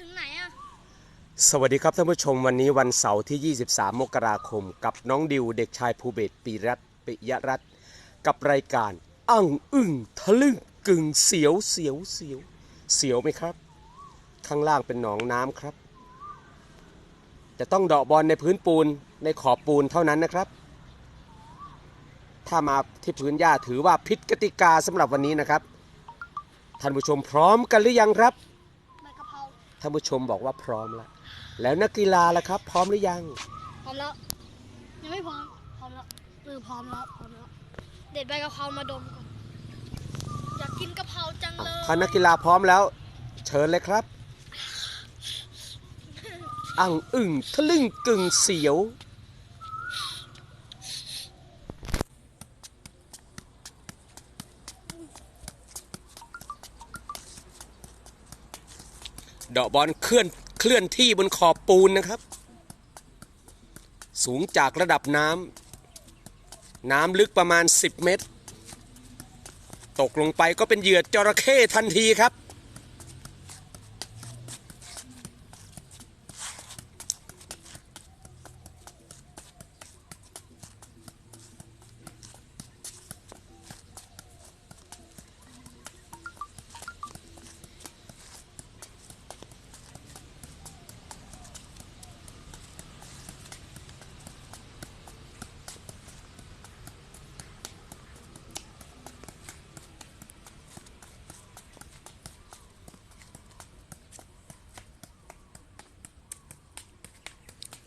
ถึงไหนอะ สวัสดีครับท่านผู้ชมวันนี้วันเสาร์ที่ 23 มกราคม กับน้องดิวเด็กชายภูเบศปีรัตน์ปิยรัตน์กับรายการอั้งอึ้งทะลึ่งกึ่งเสียวเสียวเสียวเสียวไหมครับ ข้างล่างเป็นหนองน้ำครับ จะต้องเดาะบอลในพื้นปูนในขอบปูนเท่านั้นนะครับ ถ้ามาที่พื้นหญ้าถือว่าผิดกติกาสำหรับวันนี้นะครับท่านผู้ชมพร้อมกันหรือยังครับ ท่านผู้ชมบอกว่าพร้อมแล้วแล้วนักกีฬาล่ะครับ พร้อมหรือยัง พร้อมแล้ว ยังไม่พร้อม พร้อมแล้วเออพร้อมแล้ว พร้อมแล้ว เด็ดใบกะเพรามาดมก่อน อยากกินกะเพราจังเลยถ้านักกีฬาพร้อมแล้ว เชิญเลยครับ อังอึ่งทะลึ่งกึ่งเสียว เดาะบอลเคลื่อนเคลื่อนที่บนขอบปูนนะครับ สูงจากระดับน้ำน้ำลึกประมาณ 10 เมตร ตกลงไปก็เป็นเหยื่อจระเข้ทันทีครับ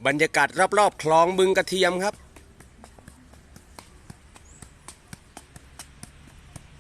บรรยากาศรอบๆคลองบึงกระเทียมครับ